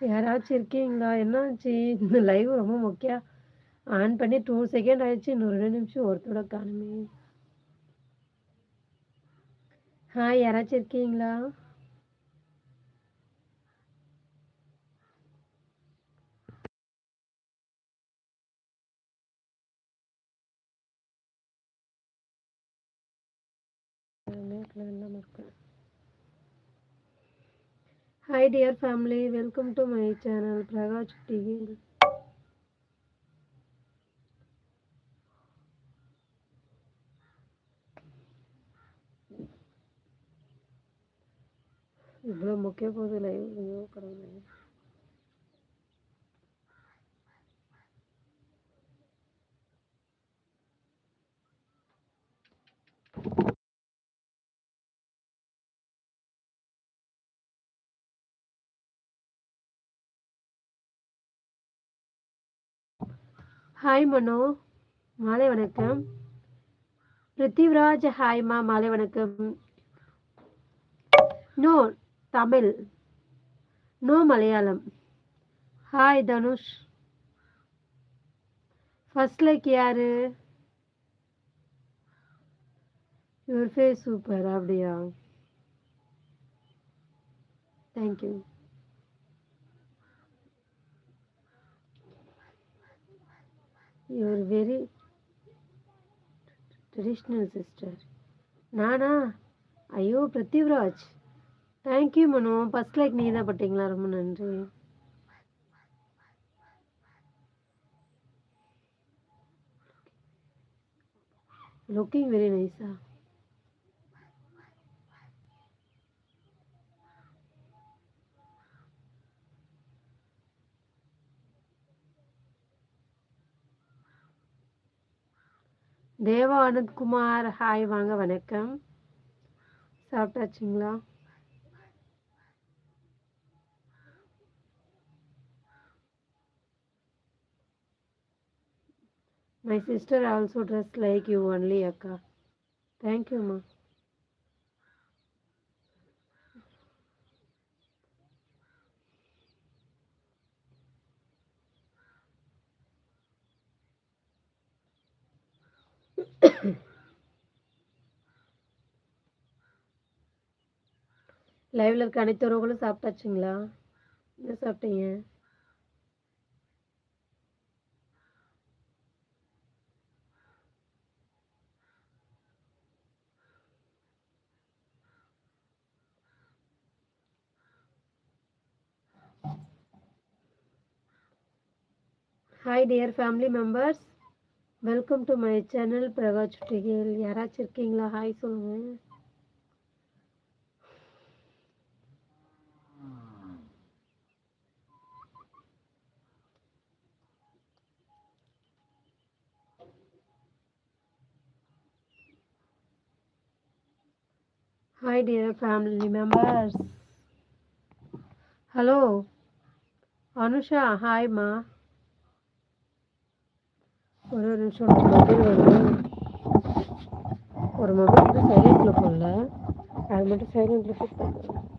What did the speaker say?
யாராச்சும் இருக்கீங்களா? என்னாச்சு? இந்த லைவ் ரொம்ப முக்கியம் ஆன் பண்ணி டூ செகண்ட் ஆயிடுச்சு. இன்னும் ரெண்டு நிமிஷம் ஒருத்தோட காணுமே. ஹாய் யாராச்சும் இருக்கீங்களா? Hi hi dear family welcome to my channel Prakash TV इवे मुख्य पोल अयो ஹாய் மனோ மாலை வணக்கம். பிருத்திவ்ராஜ் ஹாய்மா மாலை வணக்கம். No Tamil. No Malayalam. Hi Dhanush. First like யாரு? யுவர் ஃபேஸ் சூப்பர் அப்படியா? Thank you your very traditional sister நானா? ஐயோ Prithviraj. Thank you Manu. First like நீ தான் பட்டிங்களா? ரொம்ப நன்றி. லுக்கிங் வெரி நைஸா தேவா அனந்த்குமார் ஹாய் வாங்க வணக்கம் சாப்பிட்டாச்சுங்களா my sister also dress like you only அக்கா தேங்க்யூம்மா லைவ்ல இருக்க அனைத்து உறவுகளும் சாப்பிட்டாச்சுங்களா? என்ன சாப்பிட்டீங்க? Hi dear family members welcome to my channel பிரகா சுட்டிகள் யாராச்சும் இருக்கீங்களா ஹாய் சொல்லுங்கள் Hi dear family members. Hello Anusha ஹாய்மா ஒரு ஒரு நிமிஷம் ஒரு மொபைல் வருது. ஒரு மொபைல் மட்டும் சைலண்ட்டில் போடல. அது மட்டும் சைலண்ட்டில் ஃபிட் பண்ணுறேன்